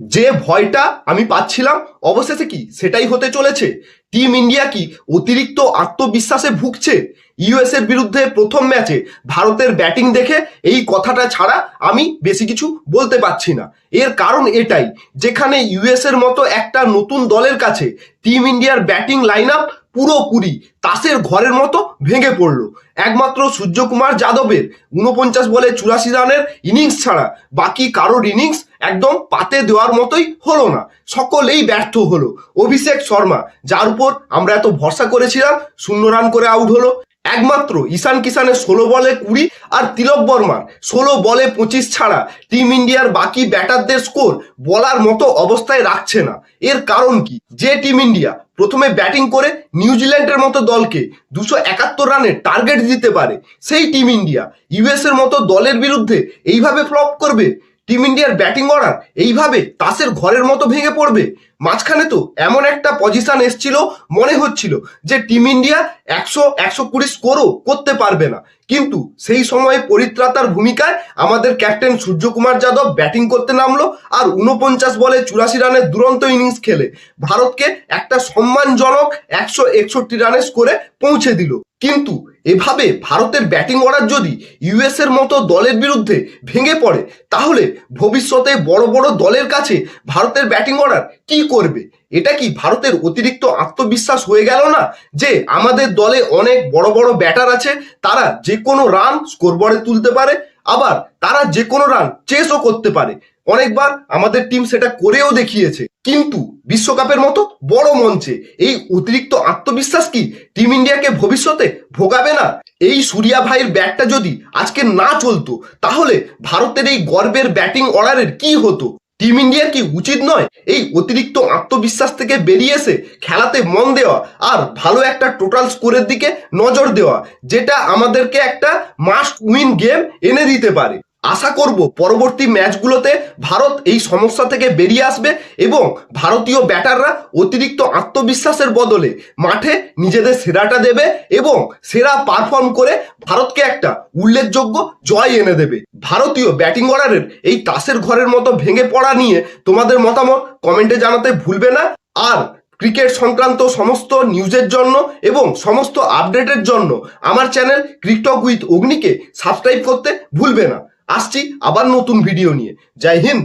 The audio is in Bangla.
যে ভয়টা আমি পাচ্ছিলাম, অবশেষে কি? সেটাই হতে চলেছে। টিম ইন্ডিয়া কি অতিরিক্ত আত্মবিশ্বাসে ভুগছে? ইউএস এর বিরুদ্ধে প্রথম ম্যাচে ভারতের ব্যাটিং দেখে এই কথাটা ছাড়া আমি বেশি কিছু বলতে পারছি না। এর কারণ এটাই, যেখানে ইউএস এর মতো একটা নতুন দলের কাছে টিম ইন্ডিয়ার ব্যাটিং লাইন আপ পুরোপুরি তাসের ঘরের মতো ভেঙে পড়ল। একমাত্র সূর্যকুমার যাদবের উনপঞ্চাশ বলে চুরাশি রানের ইনিংস ছাড়া বাকি কারোর ইনিংস একদম পাতে দেওয়ার মতোই হলো না। সকলেই ব্যর্থ হলো। অভিষেক শর্মা, যার উপর আমরা এত ভরসা করেছিলাম, শূন্য রান করে আউট হলো। একমাত্র ঈশান কিষানের ষোলো বলে কুড়ি আর তিলক বর্মার ষোলো বলে পঁচিশ ছাড়া টিম ইন্ডিয়ার বাকি ব্যাটারদের স্কোর বলার মতো অবস্থায় রাখছে না। এর কারণ কি? যে টিম ইন্ডিয়া প্রথমে ব্যাটিং করে নিউজিল্যান্ডের মতো দলকে দুশো একাত্তর রানের টার্গেট দিতে পারে, সেই টিম ইন্ডিয়া ইউএস এর মতো দলের বিরুদ্ধে এইভাবে ফ্লপ করবে? টিম ইন্ডিয়ার ব্যাটিং অর্ডার এইভাবে তাসের ঘরের মতো ভেঙে পড়বে? মাঝখানে তো এমন একটা পজিশন এসছিল, মনে হচ্ছিল যে টিম ইন্ডিয়া একশো একশো কুড়ি স্কোরও করতে পারবে না। কিন্তু সেই সময় পরিত্রাতার ভূমিকায় আমাদের ক্যাপ্টেন সূর্যকুমার যাদব ব্যাটিং করতে নামলো আর উনপঞ্চাশ বলে চুরাশি রানের দুরন্ত ইনিংস খেলে। ভারতকে একটা সম্মানজনক একশো একষট্টি রানের স্কোরে পৌঁছে দিল। কিন্তু এভাবে ভারতের ব্যাটিং অর্ডার যদি ইউএস এর মতো দলের বিরুদ্ধে ভেঙে পড়ে, তাহলে ভবিষ্যতে বড় বড় দলের কাছে ভারতের ব্যাটিং অর্ডার কি করবে? এটা কি ভারতের অতিরিক্ত আত্মবিশ্বাস হয়ে গেল না? যে আমাদের দলে অনেক বড় বড় ব্যাটার আছে, তারা যে কোনো রান স্কোরবোর্ডে তুলতে পারে, আবার তারা যে কোনো রান চেসও করতে পারে। অনেকবার আমাদের টিম সেটা করেও দেখিয়েছে। কিন্তু বিশ্বকাপের মতো বড় মঞ্চে এই অতিরিক্ত আত্মবিশ্বাস কি টিম ইন্ডিয়াকে ভবিষ্যতে ভোগাবে না? এই সূর্যা ভাইয়ের ব্যাটটা যদি আজকে না চলতো, তাহলে ভারতের এই গর্বের ব্যাটিং অর্ডারের কি হতো? টিম ইন্ডিয়ার কি উচিত নয়? এই অতিরিক্ত আত্মবিশ্বাস থেকে বেরিয়ে এসে খেলাতে মন দেওয়া আর ভালো একটা টোটাল স্কোরের দিকে নজর দেওয়া, যেটা আমাদেরকে একটা মাস্ট উইন গেম এনে দিতে পারে। আশা করব পরবর্তী ম্যাচগুলোতে ভারত এই সমস্যা থেকে বেরিয়ে আসবে এবং ভারতীয় ব্যাটাররা অতিরিক্ত আত্মবিশ্বাসের বদলে মাঠে নিজেদের সেরাটা দেবে এবং সেরা পারফর্ম করে ভারতকে একটা উল্লেখযোগ্য জয় এনে দেবে। ভারতীয় ব্যাটিং অর্ডারের এই তাসের ঘরের মতো ভেঙে পড়া নিয়ে তোমাদের মতামত কমেন্টে জানাতে ভুলবে না। আর ক্রিকেট সংক্রান্ত সমস্ত নিউজের জন্য এবং সমস্ত আপডেটের জন্য আমার চ্যানেল ক্রিকটক উইথ অগ্নিকে সাবস্ক্রাইব করতে ভুলবে না। আসছি আবার নতুন ভিডিও নিয়ে। জয় হিন্দ!